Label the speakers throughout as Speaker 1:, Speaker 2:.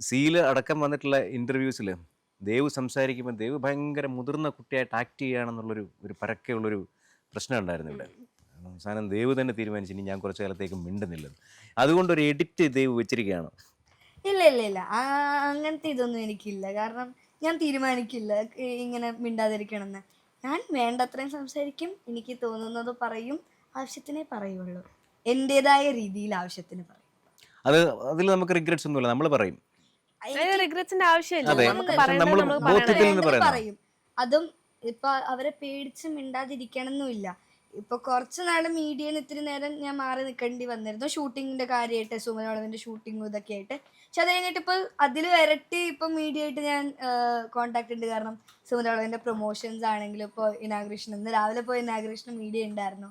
Speaker 1: Seal അടക്കം വന്നിട്ടുള്ള ഇന്റർവ്യൂസിൽ ദേവ് സംസാരിക്കുമ്പോൾ ദേവ് ഭയങ്കര മുതിർന്ന കുട്ടിയായിട്ട് ആക്ട് ചെയ്യുകയാണെന്നുള്ളൊരു ഒരു പരക്കെയുള്ളൊരു പ്രശ്നം ഉണ്ടായിരുന്നു ഇവിടെ. അവസാനം ദേവ് തന്നെ തീരുമാനിച്ചു ഇനി ഞാൻ കുറച്ച് കാലത്തേക്ക് മിണ്ടുന്നില്ല. അതുകൊണ്ട് ഒരു എഡിറ്റ് ദേവ് വെച്ചിരിക്കുകയാണ്.
Speaker 2: ഇല്ല ഇല്ല ഇല്ല. അങ്ങനത്തെ ഇതൊന്നും എനിക്കില്ല. കാരണം ഞാൻ തീരുമാനിക്കില്ല. ഇങ്ങനെ മിണ്ടാതിരിക്കണമെന്ന്. ഞാൻ വേണ്ടത്രയും സംസാരിക്കും. എനിക്ക് തോന്നുന്നത് പറയും. ആവശ്യത്തിനെ പറയുള്ളൂ. എന്റെതായ രീതിയിൽ ആവശ്യത്തിന് പറയും.
Speaker 1: അത് അതിൽ നമുക്ക് റിഗ്രറ്റ്സ് ഒന്നുമില്ല. നമ്മൾ പറയും.
Speaker 3: റിഗ്രറ്റ്സിന്റെ ആവശ്യമില്ല.
Speaker 1: അതെ.
Speaker 3: നമുക്ക് നമ്മൾ
Speaker 1: ബോധ്യത്തിൽ നിന്ന്.
Speaker 2: പറയും. അതും ഇപ്പൊ അവരെ പേടിച്ച് മിണ്ടാതിരിക്കണമെന്നില്ല ഇപ്പൊ കുറച്ച് നാൾ മീഡിയയിൽ ഇത്തിരി നേരം ഞാൻ മാറി നിൽക്കേണ്ടി വന്നിരുന്നു. ഷൂട്ടിങ്ങിന്റെ കാര്യമായിട്ട് സുമനോളവിന്റെ ഷൂട്ടിങ്ങും ഇതൊക്കെ ആയിട്ട്. പക്ഷെ അത് കഴിഞ്ഞിട്ട് ഇപ്പൊ അതിൽ ഇരട്ടി ഇപ്പൊ മീഡിയ ആയിട്ട് ഞാൻ കോണ്ടാക്ട് ഉണ്ട്. കാരണം സുമനോളവിന്റെ പ്രൊമോഷൻസ് ആണെങ്കിലും ഇപ്പൊ ഇനാഗ്രേഷൻ ഇന്ന് രാവിലെ പോയ ഇനാഗ്രേഷൻ മീഡിയ ഉണ്ടായിരുന്നു.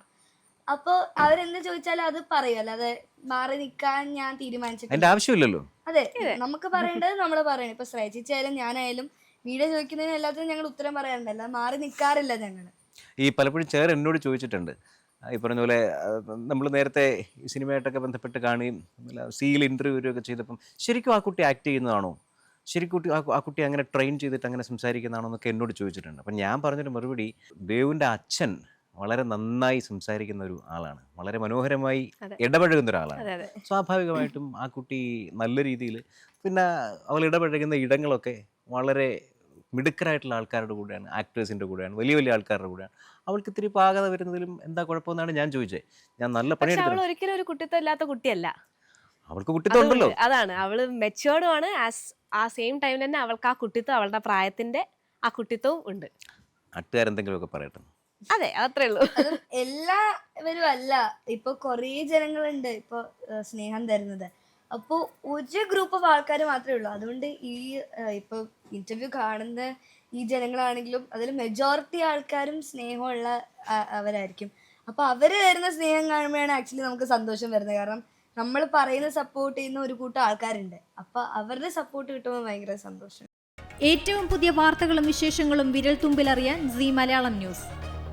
Speaker 2: അപ്പോൾ അവരെന്ത് ചോദിച്ചാലും അത് പറയും. അല്ലാതെ മാറി നിൽക്കാൻ ഞാൻ തീരുമാനിച്ചിട്ടില്ല.
Speaker 1: ആവശ്യമില്ലല്ലോ.
Speaker 2: അതെ നമുക്ക് പറയേണ്ടത് നമ്മൾ പറയണം. ഇപ്പൊ ശ്രേജിച്ചായാലും ഞാനായാലും വീഡിയോ ചോദിക്കുന്നതിന് എല്ലാത്തിനും ഞങ്ങൾ ഉത്തരം പറയാറുണ്ട്. അല്ല മാറി നിൽക്കാറില്ല ഞങ്ങൾ
Speaker 1: ഈ പലപ്പോഴും ചേർ എന്നോട് ചോദിച്ചിട്ടുണ്ട്. ഈ പറഞ്ഞ പോലെ നമ്മൾ നേരത്തെ ഈ സിനിമയായിട്ടൊക്കെ ബന്ധപ്പെട്ട് കാണുകയും സീൽ ഇന്റർവ്യൂ ഒക്കെ ചെയ്തപ്പം ശരിക്കും ആ കുട്ടി ആക്ട് ചെയ്യുന്നതാണോ? ശരിക്കും കുട്ടി ആ കുട്ടി അങ്ങനെ ട്രെയിൻ ചെയ്തിട്ട് അങ്ങനെ സംസാരിക്കുന്നതാണോ എന്നൊക്കെ എന്നോട് ചോദിച്ചിട്ടുണ്ട്. അപ്പം ഞാൻ പറഞ്ഞൊരു മറുപടി ദേവിന്റെ അച്ഛൻ വളരെ നന്നായി സംസാരിക്കുന്ന ഒരു ആളാണ്. വളരെ മനോഹരമായി ഇടപഴകുന്ന ഒരാളാണ്. സ്വാഭാവികമായിട്ടും ആ കുട്ടി നല്ല രീതിയിൽ പിന്നെ അവൾ ഇടപഴകുന്ന ഇടങ്ങളൊക്കെ വളരെ മിടുക്കരായിട്ടുള്ള ആൾക്കാരുടെ കൂടെയാണ് ആക്ടേഴ്സിന്റെ കൂടെയാണ് വലിയ വലിയ ആൾക്കാരുടെ കൂടെയാണ്. അവൾക്ക് ഇത്തിരി പാകത വരുന്നതിലും എന്താ കുഴപ്പമെന്നാണ് ഞാൻ ചോദിച്ചത് ഞാൻ നല്ല പണി
Speaker 3: ഒരിക്കലും ഒരു കുട്ടിത്വം ഇല്ലാത്ത കുട്ടിയല്ല.
Speaker 1: അവൾക്ക് കുട്ടിത്തം ഉണ്ടല്ലോ
Speaker 3: അതാണ് അവൾ മെച്ചുവേർഡും ആണ് ആസ് ആ സെയിം ടൈമിൽ തന്നെ അവൾക്ക് ആ കുട്ടിത്വം അവളുടെ പ്രായത്തിന്റെ ആ കുട്ടിത്വവും ഉണ്ട്.
Speaker 1: നാട്ടുകാരെന്തെങ്കിലുമൊക്കെ പറയട്ടെ.
Speaker 3: അതെ അത്രേ ഉള്ളൂ.
Speaker 2: എല്ലാവരും അല്ല ഇപ്പൊ കൊറേ ജനങ്ങളുണ്ട് ഇപ്പൊ സ്നേഹം തരുന്നത്. അപ്പോൾ ഒരു ഗ്രൂപ്പ് ഓഫ് ആൾക്കാർ മാത്രമേ ഉള്ളൂ. അതുകൊണ്ട് ഈ ഇപ്പൊ ഇന്റർവ്യൂ കാണുന്ന ഈ ജനങ്ങളാണെങ്കിലും അതിൽ മെജോറിറ്റി ആൾക്കാരും സ്നേഹമുള്ള അവരായിരിക്കും. അപ്പൊ അവർ തരുന്ന സ്നേഹം കാണുമ്പോഴാണ് ആക്ച്വലി നമുക്ക് സന്തോഷം വരുന്നത്. കാരണം നമ്മൾ പറയുന്ന സപ്പോർട്ട് ചെയ്യുന്ന ഒരു കൂട്ടം ആൾക്കാരുണ്ട്. അപ്പൊ അവരുടെ സപ്പോർട്ട് കിട്ടുമ്പോൾ ഭയങ്കര സന്തോഷം.
Speaker 4: ഏറ്റവും പുതിയ വാർത്തകളും വിശേഷങ്ങളും വിരൽ തുമ്പിലറിയാൻ സി മലയാളം ന്യൂസ്.